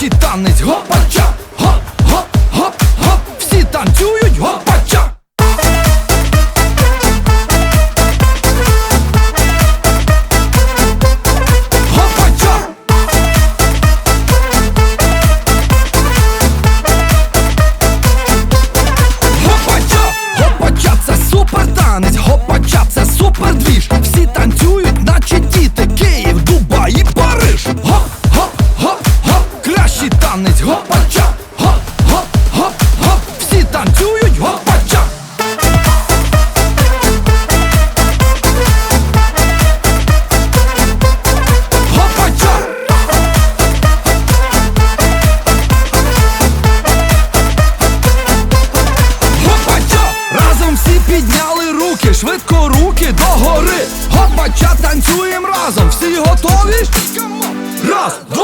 Наші танець гопача, гоп, гоп, гоп, всі танцюють гопача. Гопача. Гопача, гопача, це супер танець. Швидко руки догори. Гопача, танцюєм разом. Всі готові? Раз, два.